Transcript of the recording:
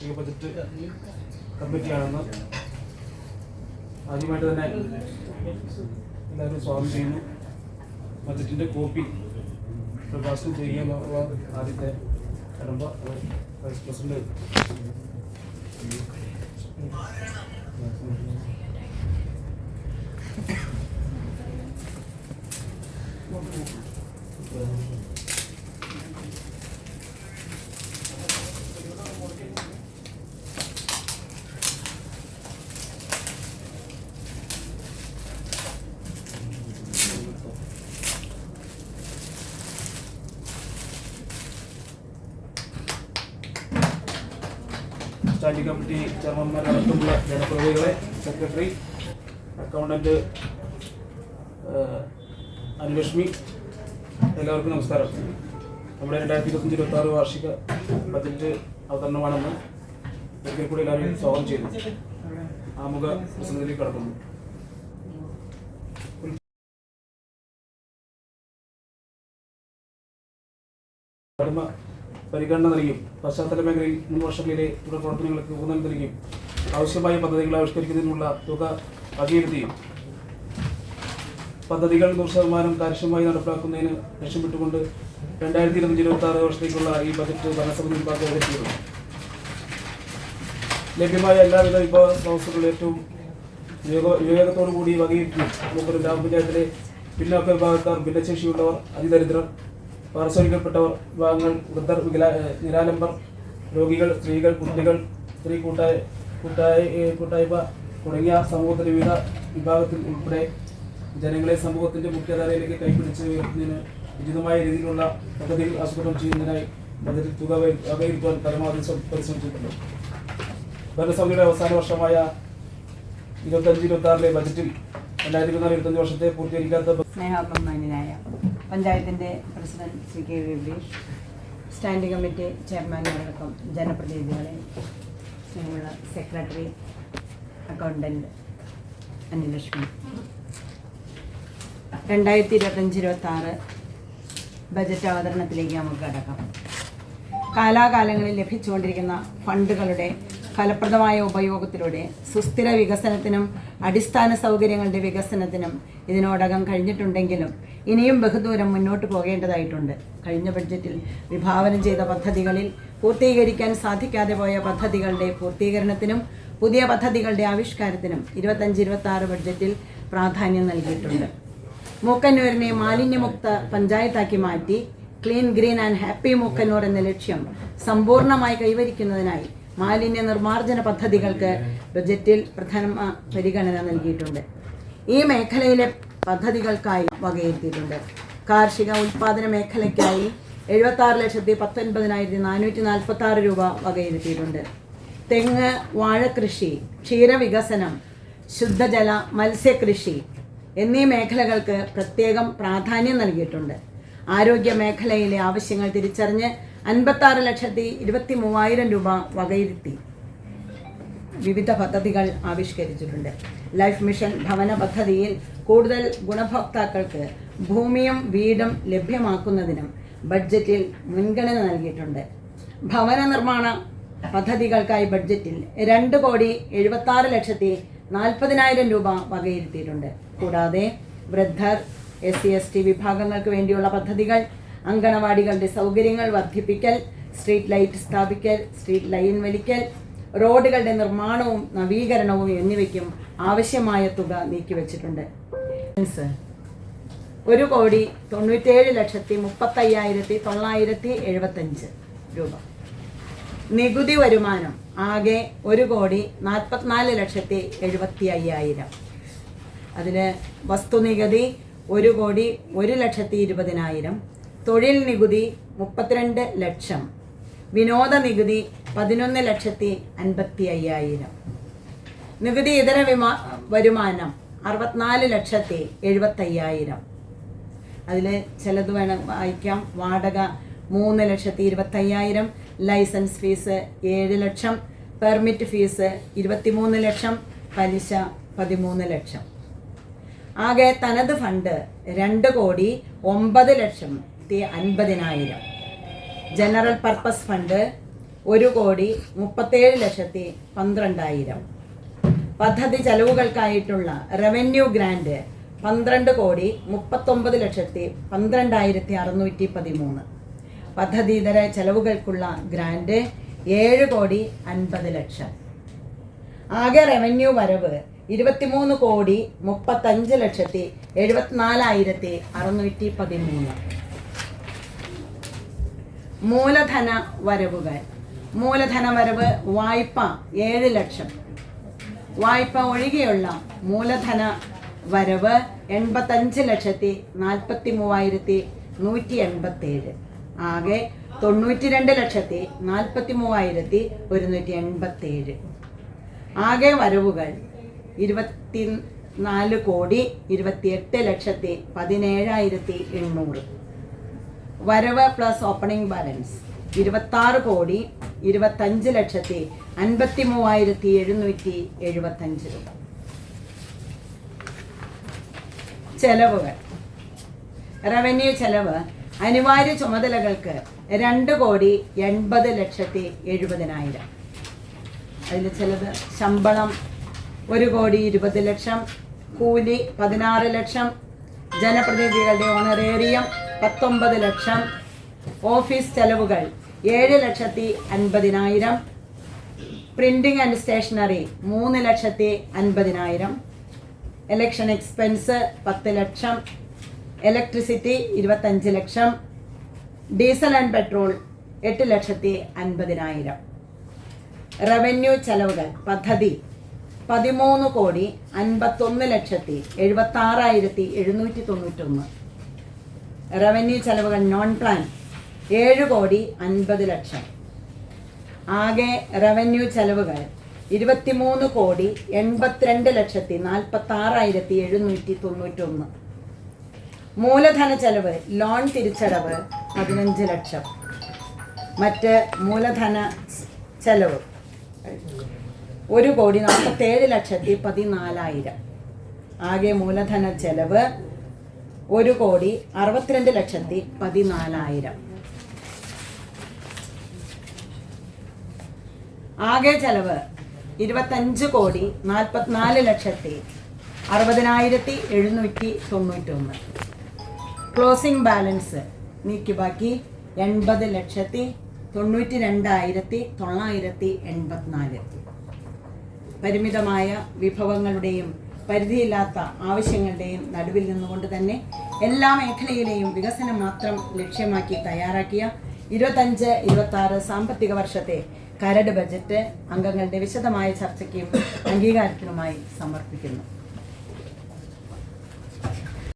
Budget കമ്മിറ്റിയാണെന്ന് ആദ്യമായിട്ട് തന്നെ എല്ലാവരും സ്വാഗതം ചെയ്യുന്നു. ബജറ്റിന്റെ കോപ്പി പ്രഭാഷണം ചെയ്യാനുള്ള ആദ്യത്തെ കടമ്പ വൈസ് പ്രസിഡന്റ് സ്റ്റാൻഡിംഗ് കമ്മിറ്റി ചെയർമാൻമാരടക്കമുള്ള ജനപ്രതിനിധികളെ സെക്രട്ടറി അക്കൗണ്ടന്റ് അനുലക്ഷ്മി എല്ലാവർക്കും നമസ്കാരം. നമ്മുടെ രണ്ടായിരത്തി ഇരുപത്തഞ്ച് ഇരുപത്തി ആറ് വാർഷിക ബജറ്റ് അവതരണമാണെന്ന് ഒരിക്കൽ കൂടി എല്ലാവരും സ്വാഗതം ചെയ്തു ആമുഖ പ്രസംഗത്തിലേക്ക് കടക്കുന്നു. കടമ പരിഗണന നൽകിയും പശ്ചാത്തല മേഖലയിൽ മുൻ വർഷങ്ങളിലെ തുടർ പ്രവർത്തനങ്ങൾക്ക് ഊന്നൽ നൽകിയും ആവശ്യമായ പദ്ധതികൾ ആവിഷ്കരിക്കുന്നതിനുള്ള തുക വകയിരുത്തിയും പദ്ധതികൾ നൂറ് ശതമാനം കാര്യക്ഷമമായി നടപ്പാക്കുന്നതിന് ലക്ഷ്യമിട്ടുകൊണ്ട് രണ്ടായിരത്തി ഇരുപത്തഞ്ച് ഇരുപത്തി ആറ് വർഷത്തേക്കുള്ള ഈ ബജറ്റ് ധനസമിതി വിഭാഗം അവതരിപ്പിക്കുന്നു ലഭ്യമായ എല്ലാവിധ വിഭവ സ്രോതസ്സുകളും ഏറ്റവും വിവേക- വിവേകത്തോടു കൂടി വകയിരുത്തി ഗ്രാമപഞ്ചായത്തിലെ പിന്നോക്ക വിഭാഗക്കാർ ഭിന്നശേഷിയുള്ളവർ അതിദരിദ്രർ പാർശ്വവൽക്കപ്പെട്ടവർ വിഭാഗങ്ങൾ വൃദ്ധർ നിരാലംബർ രോഗികൾ സ്ത്രീകൾ കുട്ടികൾ സ്ത്രീ കൂട്ടായ കൂട്ടായ കൂട്ടായ്മ തുടങ്ങിയ സമൂഹത്തിലെ വിവിധ വിഭാഗത്തിൽ ഉൾപ്പെടെ ജനങ്ങളെ സമൂഹത്തിന്റെ മുഖ്യധാരയിലേക്ക് കൈപിടിച്ച് ഉയർത്തുന്നതിന് ഉചിതമായ രീതിയിലുള്ള പദ്ധതികൾ ആസൂത്രണം ചെയ്യുന്നതിനായി ബജറ്റിൽ തുക വകയിരുത്താൻ പരമാവധി ശ്ര- പരിശ്രമിച്ചിട്ടുണ്ട്. ഭരണസമിതിയുടെ അവസാന വർഷമായ ഇരുപത്തഞ്ച് ഇരുപത്തി ആറിലെ ബജറ്റിൽ രണ്ടായിരത്തി ഇരുപത്തിനാല് ഇരുപത്തഞ്ച് വർഷത്തെ പൂർത്തീകരിക്കാത്ത പഞ്ചായത്തിന്റെ president Shri K Vibeesh standing committee ചെയർമാനടക്കം ജനപ്രതിനിധികളെ സ്നേഹമുള്ള സെക്രട്ടറി അക്കൗണ്ടന്റ് അനിലക്ഷ്മി രണ്ടായിരത്തി ഇരുപത്തഞ്ച് ഇരുപത്തി ആറ് ബജറ്റ് അവതരണത്തിലേക്ക് നമുക്ക് കടക്കാം. കാലാകാലങ്ങളിൽ ലഭിച്ചുകൊണ്ടിരിക്കുന്ന ഫണ്ടുകളുടെ ഫലപ്രദമായ ഉപയോഗത്തിലൂടെ സുസ്ഥിര വികസനത്തിനും അടിസ്ഥാന സൗകര്യങ്ങളുടെ വികസനത്തിനും ഇതിനോടകം കഴിഞ്ഞിട്ടുണ്ടെങ്കിലും ഇനിയും ബഹുദൂരം മുന്നോട്ട് പോകേണ്ടതായിട്ടുണ്ട്. കഴിഞ്ഞ ബഡ്ജറ്റിൽ വിഭാവനം ചെയ്ത പദ്ധതികളിൽ പൂർത്തീകരിക്കാൻ സാധിക്കാതെ പോയ പദ്ധതികളുടെ പൂർത്തീകരണത്തിനും പുതിയ പദ്ധതികളുടെ ആവിഷ്കാരത്തിനും ഇരുപത്തഞ്ച് ഇരുപത്തി ബഡ്ജറ്റിൽ പ്രാധാന്യം നൽകിയിട്ടുണ്ട്. മൂക്കന്നൂരിനെ മാലിന്യമുക്ത പഞ്ചായത്താക്കി മാറ്റി clean green and happy Mookkannoor എന്ന ലക്ഷ്യം സമ്പൂർണമായി കൈവരിക്കുന്നതിനായി മാലിന്യ നിർമ്മാർജന പദ്ധതികൾക്ക് ബജറ്റിൽ പ്രധാന പരിഗണന നൽകിയിട്ടുണ്ട്. ഈ മേഖലയിലെ പദ്ധതികൾക്കായി വകയിരുത്തിയിട്ടുണ്ട്. കാർഷിക ഉൽപാദന മേഖലയ്ക്കായി എഴുപത്തി ആറ് ലക്ഷത്തി പത്തൊൻപതിനായിരത്തി നാനൂറ്റി നാൽപ്പത്തി ആറ് രൂപ വകയിരുത്തിയിട്ടുണ്ട്. തെങ്ങ് വാഴകൃഷി ക്ഷീരവികസനം ശുദ്ധജല മത്സ്യകൃഷി എന്നീ മേഖലകൾക്ക് പ്രത്യേകം പ്രാധാന്യം നൽകിയിട്ടുണ്ട്. ആരോഗ്യ മേഖലയിലെ ആവശ്യങ്ങൾ തിരിച്ചറിഞ്ഞ് അൻപത്താറ് ലക്ഷത്തി ഇരുപത്തി മൂവായിരം രൂപ വകയിരുത്തി വിവിധ പദ്ധതികൾ ആവിഷ്കരിച്ചിട്ടുണ്ട്. ലൈഫ് മിഷൻ ഭവന പദ്ധതിയിൽ കൂടുതൽ ഗുണഭോക്താക്കൾക്ക് ഭൂമിയും വീടും ലഭ്യമാക്കുന്നതിനും ബഡ്ജറ്റിൽ മുൻഗണന നൽകിയിട്ടുണ്ട്. ഭവന നിർമ്മാണ പദ്ധതികൾക്കായി ബഡ്ജറ്റിൽ രണ്ട് കോടി എഴുപത്തി ആറ് ലക്ഷത്തി നാൽപ്പതിനായിരം രൂപ വകയിരുത്തിയിട്ടുണ്ട്. കൂടാതെ വൃദ്ധർ എസ് സി എസ് ടി വിഭാഗങ്ങൾക്ക് വേണ്ടിയുള്ള പദ്ധതികൾ അങ്കണവാടികളുടെ സൗകര്യങ്ങൾ വർദ്ധിപ്പിക്കൽ സ്ട്രീറ്റ് ലൈറ്റ് സ്ഥാപിക്കൽ സ്ട്രീറ്റ് ലൈൻ വലിക്കൽ റോഡുകളുടെ നിർമ്മാണവും നവീകരണവും എന്നിവയ്ക്കും ആവശ്യമായ തുക നീക്കിവച്ചിട്ടുണ്ട്. ഒരു കോടി തൊണ്ണൂറ്റേഴ് ലക്ഷത്തി മുപ്പത്തയ്യായിരത്തി തൊള്ളായിരത്തി എഴുപത്തഞ്ച് രൂപ. നികുതി വരുമാനം ആകെ ഒരു കോടി നാൽപ്പത്തിനാല് ലക്ഷത്തി എഴുപത്തി അയ്യായിരം അതിൽ വസ്തുനികുതി ഒരു കോടി ഒരു ലക്ഷത്തി ഇരുപതിനായിരം. തൊഴിൽ നികുതി മുപ്പത്തിരണ്ട് ലക്ഷം. വിനോദ നികുതി പതിനൊന്ന് ലക്ഷത്തി അൻപത്തി അയ്യായിരം. നികുതി ഇതര വിമാ വരുമാനം അറുപത്തിനാല് ലക്ഷത്തി എഴുപത്തയ്യായിരം. അതിൽ ചിലത് വേണം വായിക്കാം. വാടക മൂന്ന് ലക്ഷത്തി ഇരുപത്തയ്യായിരം. ലൈസൻസ് ഫീസ് ഏഴ് ലക്ഷം. പെർമിറ്റ് ഫീസ് ഇരുപത്തിമൂന്ന് ലക്ഷം. പലിശ പതിമൂന്ന് ലക്ഷം. ആകെ തനത് ഫണ്ട് രണ്ട് കോടി ഒമ്പത് ലക്ഷത്തി അൻപതിനായിരം. ജനറൽ പർപ്പസ് ഫണ്ട് ഒരു കോടി മുപ്പത്തേഴ് ലക്ഷത്തി പന്ത്രണ്ടായിരം. പദ്ധതി ചെലവുകൾക്കായിട്ടുള്ള റവന്യൂ ഗ്രാൻഡ് പന്ത്രണ്ട് കോടി മുപ്പത്തൊമ്പത് ലക്ഷത്തി പന്ത്രണ്ടായിരത്തി അറുന്നൂറ്റി പതിമൂന്ന്. പദ്ധതിയിതര ചെലവുകൾക്കുള്ള ഗ്രാൻഡ് ഏഴ് കോടി അൻപത് ലക്ഷം. ആകെ റവന്യൂ വരവ് ഇരുപത്തിമൂന്ന് കോടി മുപ്പത്തഞ്ച് ലക്ഷത്തി എഴുപത്തിനാലായിരത്തി അറുന്നൂറ്റി പതിമൂന്ന്. മൂലധന വരവുകൾ. മൂലധന വരവ് വായ്പ ഏഴ് ലക്ഷം. വായ്പ ഒഴികെയുള്ള മൂലധന വരവ് എൺപത്തഞ്ച് ലക്ഷത്തി നാൽപ്പത്തി മൂവായിരത്തി നൂറ്റി എൺപത്തേഴ്. ആകെ തൊണ്ണൂറ്റി രണ്ട് ലക്ഷത്തി നാൽപ്പത്തി മൂവായിരത്തി ഒരുന്നൂറ്റി എൺപത്തേഴ്. ആകെ വരവുകൾ ഇരുപത്തി നാല് കോടി ഇരുപത്തിയെട്ട് ലക്ഷത്തി പതിനേഴായിരത്തി എണ്ണൂറ്. വരവ് പ്ലസ് ഓപ്പണിംഗ് ബാലൻസ്. ഇരുപത്താറ് കോടി ഇരുപത്തഞ്ച് ലക്ഷത്തി അൻപത്തി മൂവായിരത്തി എഴുന്നൂറ്റി എഴുപത്തഞ്ച് രൂപ. ചെലവുകൾ. റവന്യൂ ചെലവ് അനിവാര്യ ചുമതലകൾക്ക് രണ്ട് കോടി എൺപത് ലക്ഷത്തി എഴുപതിനായിരം. അതിൽ ചിലത് ശമ്പളം ഒരു കോടി ഇരുപത് ലക്ഷം കൂലി പതിനാറ് ലക്ഷം ജനപ്രതിനിധികളുടെ ഓണറേറിയം പത്തൊമ്പത് ലക്ഷം ഓഫീസ് ചെലവുകൾ ഏഴ് ലക്ഷത്തി അൻപതിനായിരം. പ്രിന്റിംഗ് ആൻഡ് സ്റ്റേഷനറി മൂന്ന് ലക്ഷത്തി അൻപതിനായിരം. ഇലക്ഷൻ എക്സ്പെൻസ് പത്ത് ലക്ഷം. ഇലക്ട്രിസിറ്റി ഇരുപത്തഞ്ച് ലക്ഷം. ഡീസൽ ആൻഡ് പെട്രോൾ എട്ട് ലക്ഷത്തി അൻപതിനായിരം. റവന്യൂ ചെലവുകൾ പദ്ധതി പതിമൂന്ന് കോടി അൻപത്തൊന്ന് ലക്ഷത്തി എഴുപത്താറായിരത്തി എഴുന്നൂറ്റി തൊണ്ണൂറ്റൊന്ന്. റവന്യൂ ചെലവുകൾ നോൺ പ്ലാൻ ഏഴ് കോടി അൻപത് ലക്ഷം. ആകെ റവന്യൂ ചെലവുകൾ ഇരുപത്തിമൂന്ന് കോടി എൺപത്തിരണ്ട് ലക്ഷത്തി നാൽപ്പത്തി ആറായിരത്തി എഴുന്നൂറ്റി തൊണ്ണൂറ്റൊന്ന്. മൂലധന ചെലവ് ലോൺ തിരിച്ചടവ് പതിനഞ്ച് ലക്ഷം. മറ്റ് മൂലധന ചെലവ് ഒരു കോടി നാൽപ്പത്തേഴ് ലക്ഷത്തി പതിനാലായിരം. ആകെ മൂലധന ചെലവ് ഒരു കോടി അറുപത്തിരണ്ട് ലക്ഷത്തി പതിനാലായിരം. ആകെ ചെലവ് ഇരുപത്തഞ്ച് കോടി നാൽപ്പത്തിനാല് ലക്ഷത്തി അറുപതിനായിരത്തി എഴുന്നൂറ്റി തൊണ്ണൂറ്റൊന്ന്. ക്ലോസിംഗ് ബാലൻസ് നീക്കി ബാക്കി എൺപത് ലക്ഷത്തി തൊണ്ണൂറ്റി രണ്ടായിരത്തി തൊള്ളായിരത്തി എൺപത്തിനാല്. പരിമിതമായ വിഭവങ്ങളുടെയും പരിധിയില്ലാത്ത ആവശ്യങ്ങളുടെയും നടുവിൽ നിന്നുകൊണ്ട് തന്നെ എല്ലാ മേഖലയിലെയും വികസനം മാത്രം ലക്ഷ്യമാക്കി തയ്യാറാക്കിയ ഇരുപത്തഞ്ച് ഇരുപത്തി ആറ് സാമ്പത്തിക വർഷത്തെ കരട് ബജറ്റ് അംഗങ്ങളുടെ വിശദമായ ചർച്ചയ്ക്കും അംഗീകാരത്തിനുമായി സമർപ്പിക്കുന്നു.